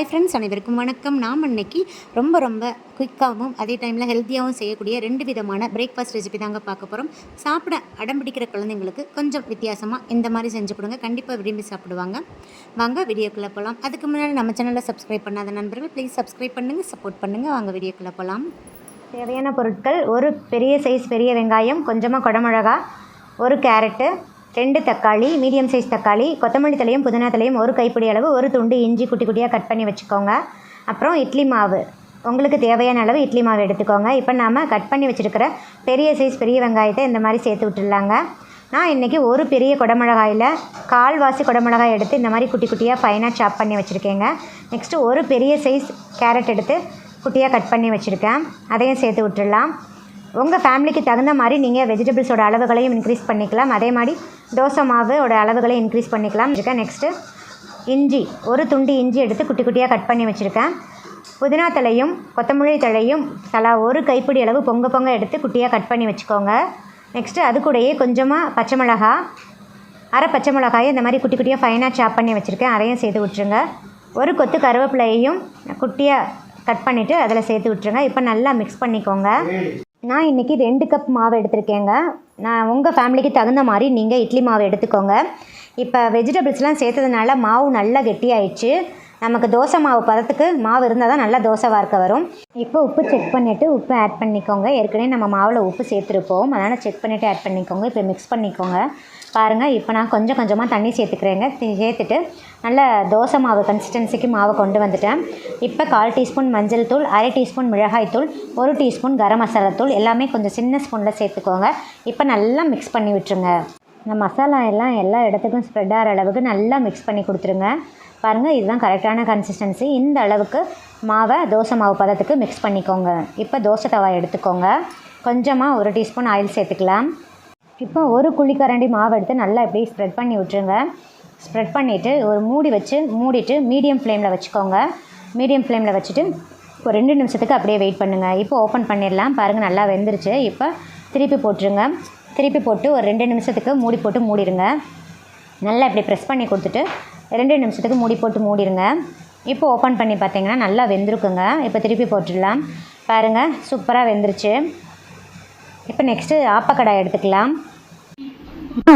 Hi friends அனைவருக்கும் வணக்கம். நாம் இன்னைக்கு ரொம்ப ரொம்ப குயிக்காகவும் அதே டைமில் ஹெல்த்தியாகவும் செய்யக்கூடிய ரெண்டு விதமான பிரேக்ஃபாஸ்ட் ரெசிபி தாங்க பார்க்க போகிறோம் சாப்பிட அடம் பிடிக்கிற குழந்தைங்களுக்கு கொஞ்சம் வித்தியாசமாக இந்த மாதிரி செஞ்சு கொடுங்க. கண்டிப்பாக விரும்பி சாப்பிடுவாங்க. வாங்க வீடியோக்குள்ளே போகலாம் அதுக்கு முன்னாடி நம்ம சேனலில் சப்ஸ்கிரைப் பண்ணாத நண்பர்கள் ப்ளீஸ் சப்ஸ்கிரைப் பண்ணுங்கள் சப்போர்ட் பண்ணுங்கள் வாங்க வீடியோக்குள்ளே போகலாம் தேவையான பொருட்கள் ஒரு பெரிய சைஸ் பெரிய வெங்காயம் கொஞ்சமாக குடமிளகா ஒரு கேரட்டு ரெண்டு தக்காளி மீடியம் சைஸ் தக்காளி கொத்தமல்லி தலையும் புதினா தலையும் ஒரு கைப்பிடி அளவு ஒரு துண்டு இஞ்சி குட்டி குட்டியாக கட் பண்ணி வச்சுக்கோங்க. அப்புறம் இட்லி மாவு. உங்களுக்கு தேவையான அளவு இட்லி மாவு எடுத்துக்கோங்க. இப்போ நாம் கட் பண்ணி வச்சுருக்கிற பெரிய சைஸ் பெரிய வெங்காயத்தை இந்த மாதிரி சேர்த்து விட்டுடலாங்க. நான் இன்றைக்கி ஒரு பெரிய குடமிளகாயில் கால்வாசி குடமிளகாய் எடுத்து இந்த மாதிரி குட்டி குட்டியாக ஃபைனாக சாப் பண்ணி வச்சுருக்கேங்க. நெக்ஸ்ட்டு ஒரு பெரிய சைஸ் கேரட் எடுத்து குட்டியாக கட் பண்ணி வச்சுருக்கேன். அதையும் சேர்த்து விட்டுடலாம். உங்கள் ஃபேமிலிக்கு தகுந்த மாதிரி நீங்கள் வெஜிடபிள்ஸோட அளவுகளையும் இன்க்ரீஸ் பண்ணிக்கலாம். அதே மாதிரி தோசை மாவோட அளவுகளை இன்க்ரீஸ் பண்ணிக்கலாம். இருக்கேன் நெக்ஸ்ட்டு இஞ்சி ஒரு துண்டு இஞ்சி எடுத்து குட்டி குட்டியாக கட் பண்ணி வச்சுருக்கேன். புதினா தலையும் கொத்தமல்லி தலையும் தலா ஒரு கைப்பிடி அளவு பொங்க பொங்க எடுத்து குட்டியாக கட் பண்ணி வச்சுக்கோங்க. நெக்ஸ்ட்டு அது கூடயே கொஞ்சமாக பச்சை மிளகா அரை பச்சை மிளகாயை இந்த மாதிரி குட்டி குட்டியாக ஃபைனாக சாப் பண்ணி வச்சுருக்கேன். அதையும் சேர்த்து விட்டுருங்க. ஒரு கொத்து கருவேப்பிலையையும் குட்டியாக கட் பண்ணிவிட்டு அதில் சேர்த்து விட்டுருங்க. இப்போ நல்லா மிக்ஸ் பண்ணிக்கோங்க. நான் இன்றைக்கி ரெண்டு கப் மாவு எடுத்திருக்கேங்க. நான் உங்கள் ஃபேமிலிக்கு தகுந்த மாதிரி நீங்கள் இட்லி மாவு எடுத்துக்கோங்க. இப்போ வெஜிடபிள்ஸ்லாம் சேர்த்ததுனால மாவு நல்லா கெட்டியாயிடுச்சு. நமக்கு தோசை மாவு பதத்துக்கு மாவு இருந்தால் தான் நல்லா தோசை வார்க்க வரும். இப்போ உப்பு செக் பண்ணிவிட்டு உப்பு ஆட் பண்ணிக்கோங்க. ஏற்கனவே நம்ம மாவில் உப்பு சேர்த்துருப்போம். அதனால் செக் பண்ணிவிட்டு ஆட் பண்ணிக்கோங்க. இப்போ மிக்ஸ் பண்ணிக்கோங்க. பாருங்கள் இப்போ நான் கொஞ்சம் கொஞ்சமாக தண்ணி சேர்த்துக்கிறேங்க. சேர்த்துட்டு நல்ல தோசை மாவு கன்சிஸ்டன்சிக்கு மாவை கொண்டு வந்துட்டேன். இப்போ கால் டீஸ்பூன் மஞ்சள் தூள் அரை டீஸ்பூன் மிளகாய் தூள் ஒரு டீஸ்பூன் கரம் மசாலா தூள் எல்லாமே கொஞ்சம் சின்ன ஸ்பூனில் சேர்த்துக்கோங்க. இப்போ நல்லா மிக்ஸ் பண்ணி விட்டுருங்க. இந்த மசாலா எல்லாம் எல்லா இடத்துக்கும் ஸ்ப்ரெட் ஆகிற அளவுக்கு நல்லா மிக்ஸ் பண்ணி கொடுத்துருங்க. பாருங்கள் இதுதான் கரெக்டான கன்சிஸ்டன்சி இந்த அளவுக்கு மாவை தோசை மாவு பதத்துக்கு மிக்ஸ் பண்ணிக்கோங்க. இப்போ தோசை தவா எடுத்துக்கோங்க. கொஞ்சமாக ஒரு டீஸ்பூன் ஆயில் சேர்த்துக்கலாம். இப்போ ஒரு குழிக்கரண்டி மாவு எடுத்து நல்லா இப்படி ஸ்ப்ரெட் பண்ணி விட்டுருங்க. ஸ்ப்ரெட் பண்ணிவிட்டு ஒரு மூடி வச்சு மூடிட்டு மீடியம் ஃப்ளேமில் வச்சுக்கோங்க. மீடியம் ஃப்ளேமில் வச்சுட்டு ஒரு ரெண்டு நிமிஷத்துக்கு அப்படியே வெயிட் பண்ணுங்கள் இப்போ ஓப்பன் பண்ணிடலாம். பாருங்கள் நல்லா வெந்துருச்சு. இப்போ திருப்பி போட்டுருங்க. திருப்பி போட்டு ஒரு ரெண்டு நிமிஷத்துக்கு மூடி போட்டு மூடிடுங்க நல்லா இப்படி ப்ரெஸ் பண்ணி கொடுத்துட்டு ரெண்டு நிமிஷத்துக்கு மூடி போட்டு மூடிடுங்க இப்போ ஓப்பன் பண்ணி பார்த்தீங்கன்னா நல்லா வெந்திருக்குங்க. இப்போ திருப்பி போட்டுடலாம். பாருங்கள் சூப்பராக வெந்துருச்சு. இப்போ நெக்ஸ்ட்டு ஆப்பக்கடாய் எடுத்துக்கலாம்.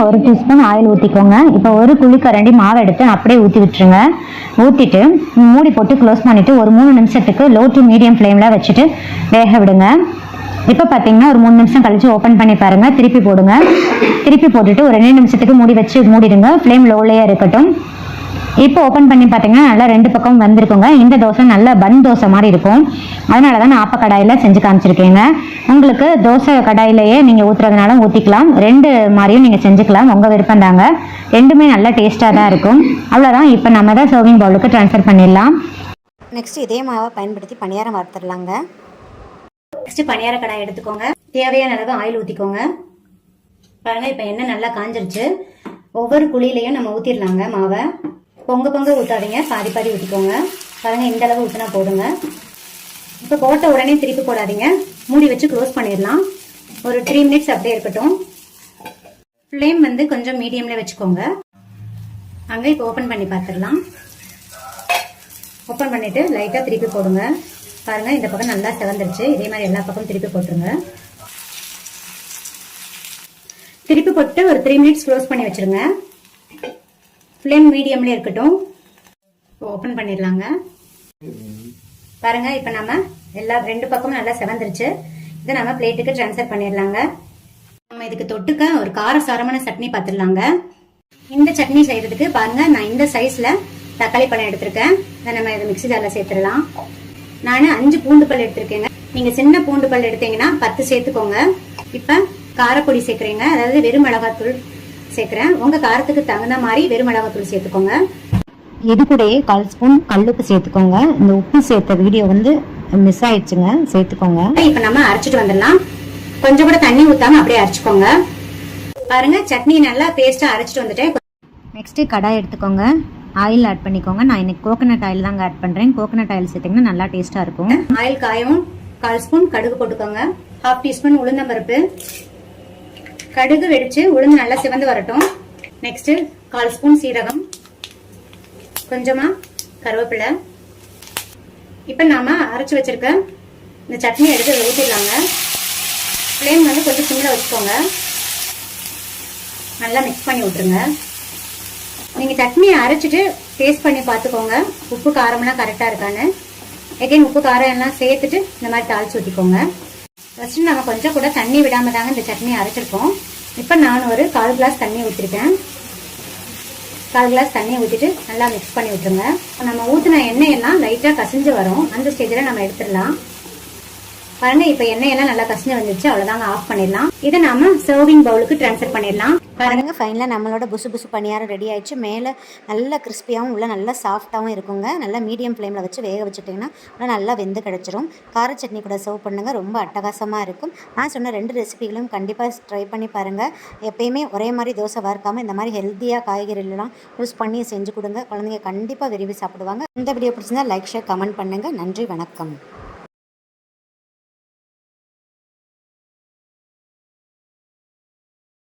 ஒரு டீஸ்பூன் ஆயில் ஊற்றிக்கோங்க இப்போ ஒரு குழிக்கரண்டி மாவு எடுத்து அப்படியே ஊற்றி விட்டுருங்க. ஊற்றிட்டு மூடி போட்டு க்ளோஸ் பண்ணிவிட்டு ஒரு மூணு நிமிஷத்துக்கு லோ டு மீடியம் ஃப்ளேமில் வச்சுட்டு வேக விடுங்க. இப்போ பார்த்தீங்கன்னா ஒரு மூணு நிமிஷம் கழிச்சு ஓப்பன் பண்ணி பாருங்கள் திருப்பி போடுங்க. திருப்பி போட்டுட்டு ஒரு ரெண்டு நிமிஷத்துக்கு மூடி வச்சு மூடிடுங்க. ஃப்ளேம் லோலேயே இருக்கட்டும். இப்போ ஓப்பன் பண்ணி பார்த்தீங்கன்னா நல்லா ரெண்டு பக்கம் வந்திருக்குங்க. இந்த தோசை நல்ல பன் தோசை மாதிரி இருக்கும். அதனால தான் நான் ஆப்ப கடாயில் செஞ்சு காமிச்சிருக்கேங்க. உங்களுக்கு தோசை கடாயிலேயே நீங்கள் ஊற்றுறதுனால ஊற்றிக்கலாம் ரெண்டு மாதிரியும் நீங்கள் செஞ்சுக்கலாம். உங்கள் விருப்பம் தாங்க. ரெண்டுமே நல்லா டேஸ்ட்டாக தான் இருக்கும். அவ்வளோதான் இப்போ நம்ம தான் சர்விங் பவுலுக்கு ட்ரான்ஸ்ஃபர் பண்ணிடலாம். நெக்ஸ்ட் இதே மாவை பயன்படுத்தி பணியாரம் வறுத்துடலாங்க. நெக்ஸ்ட் பணியார கடாய் எடுத்துக்கோங்க. தேவையான அளவு ஆயில் ஊற்றிக்கோங்க பாருங்க இப்போ எண்ணெய் நல்லா காஞ்சிருச்சு. ஒவ்வொரு குழியிலையும் நம்ம ஊற்றிடலாங்க மாவை. பொங்க பொங்க ஊற்றாதீங்க பாதி பாதி ஊற்றிக்கோங்க பாருங்கள் இந்த அளவு ஊற்றினா போதுங்க. இப்போ போட்ட உடனே திருப்பி போடாதீங்க. மூடி வச்சு க்ளோஸ் பண்ணிடலாம். ஒரு த்ரீ மினிட்ஸ் அப்படியே இருக்கட்டும். ஃப்ளேம் வந்து கொஞ்சம் மீடியமில் வச்சுக்கோங்க. அங்கே இப்போ ஓப்பன் பண்ணி பார்த்துடலாம் ஓப்பன் பண்ணிவிட்டு லைட்டாக திருப்பி போடுங்க. பாருங்கள் இந்த பக்கம் நல்லா செவந்துருச்சு. இதே மாதிரி எல்லா பக்கமும் திருப்பி போட்டுருங்க. திருப்பி போட்டு ஒரு த்ரீ மினிட்ஸ் க்ளோஸ் பண்ணி வச்சிருங்க. ஃப்ளேம் மீடியம்ல இருக்கட்டும். ஓப்பன் பண்ணிடலாங்க. பாருங்க இப்போ நம்ம எல்லா ரெண்டு பக்கமும் நல்லா செவந்துருச்சு. இதை நம்ம பிளேட்டுக்கு ட்ரான்ஸ்ஃபர் பண்ணிடலாங்க. நம்ம இதுக்கு தொட்டுக்க ஒரு காரசாரமான சட்னி பார்த்துடலாங்க இந்த சட்னி செய்யறதுக்கு பாருங்க நான் இந்த சைஸ்ல தக்காளி பழம் எடுத்திருக்கேன். இதை நம்ம இதை மிக்ஸி ஜாரில் சேர்த்துடலாம். நான் அஞ்சு பூண்டு பல் எடுத்திருக்கேங்க. நீங்க சின்ன பூண்டு பல் எடுத்தீங்கன்னா பத்து சேர்த்துக்கோங்க. இப்ப காரப்பொடி சேர்க்குறீங்க. அதாவது வெறும் மிளகாத்தூள் சேர்க்குறேன். உங்க காரத்துக்கு தகுந்த மாதிரி வெறும் மிளகாத்தூள் சேர்த்துக்கோங்க. இது கூடயே கால் ஸ்பூன் கல்லுப்பு சேர்த்துக்கோங்க. இந்த உப்பு சேர்த்த வீடியோ வந்து மிஸ் ஆயிடுச்சுங்க. சேர்த்துக்கோங்க. இப்ப நம்ம அரைச்சிட்டு வந்துடலாம். கொஞ்சம் கூட தண்ணி ஊத்தாம அப்படியே அரைச்சுக்கோங்க. பாருங்க சட்னி நல்லா பேஸ்டா அரைச்சிட்டு வந்துட்டேன். நெக்ஸ்ட் கடாய் எடுத்துக்கோங்க. ஆயில் ஆட் பண்ணிக்கோங்க. நான் இன்னைக்கு கோகனட் ஆயில் தாங்க ஆட் பண்றேன். கோகனட் ஆயில் சேர்த்தீங்கன்னா நல்லா டேஸ்டா இருக்கும். ஆயில் காயும் கால் ஸ்பூன் கடுகு போட்டுக்கோங்க. ஹாஃப் டீஸ்பூன் உளுந்தம்பருப்பு. கடுகு வெடிச்சு உளுந்து நல்லா சிவந்து வரட்டும். நெக்ஸ்ட் கால் ஸ்பூன் சீரகம். கொஞ்சமா கருவேப்பிலை. இப்போ நாம அரைச்சி வச்சிருக்க இந்த சட்னி எடுத்து ஊற்றிடலாங்க ஃப்ளேம் வந்து கொஞ்சம் சிம்மில் வச்சுக்கோங்க. நல்லா மிக்ஸ் பண்ணி விட்ருங்க நீங்கள் சட்னியை அரைச்சிட்டு டேஸ்ட் பண்ணி பார்த்துக்கோங்க. உப்பு காரம்லாம் கரெக்டாக இருக்கான்னு. எகைன் உப்பு காரம் எல்லாம் சேர்த்துட்டு இந்த மாதிரி தாளிச்சு ஊற்றிக்கோங்க ஃபஸ்ட்டு நம்ம கொஞ்சம் கூட தண்ணி விடாமல் தாங்க இந்த சட்னி அரைச்சிருக்கோம். இப்போ நான் ஒரு கால் கிளாஸ் தண்ணி ஊற்றிருக்கேன் கால் கிளாஸ் தண்ணியை ஊற்றிட்டு நல்லா மிக்ஸ் பண்ணி விட்டுருங்க. நம்ம ஊற்றின எண்ணெயெல்லாம் லைட்டாக கசிஞ்சு வரும். அந்த ஸ்டேஜில் நம்ம எடுத்துடலாம். பாருங்க இப்போ எண்ணெயெல்லாம் நல்லா கசிஞ்சு வந்துருச்சு. அவ்வளோதாங்க ஆஃப் பண்ணிடலாம். இதை நாம சர்விங் பவுலுக்கு ட்ரான்ஸ்ஃபர் பண்ணிடலாம். பாருங்க ஃபைனலாக நம்மளோட புசு புசு பணியாரம் ரெடி ஆயிடுச்சு. மேலே நல்ல கிறிஸ்பியாகவும் உள்ள நல்லா சாஃப்ட்டாகவும் இருக்குங்க. நல்லா மீடியம் ஃப்ளேமில் வச்சு வேக வச்சுட்டிங்கன்னா உள்ள நல்லா வெந்து கிடச்சிரும். கார சட்னி கூட சர்வ் பண்ணுங்க. ரொம்ப அட்டகாசமாக இருக்கும். நான் சொன்ன ரெண்டு ரெசிபிகளும் கண்டிப்பாக ட்ரை பண்ணி பாருங்கள் எப்பயுமே ஒரே மாதிரி தோசை வறுக்காமல் இந்த மாதிரி ஹெல்த்தியாக காய்கறிலாம் யூஸ் பண்ணி செஞ்சு கொடுங்க. குழந்தைங்க கண்டிப்பாக விரும்பி சாப்பிடுவாங்க. இந்த வீடியோ பிடிச்சிருந்தா லைக் ஷேர் கமெண்ட் பண்ணுங்கள் நன்றி வணக்கம்.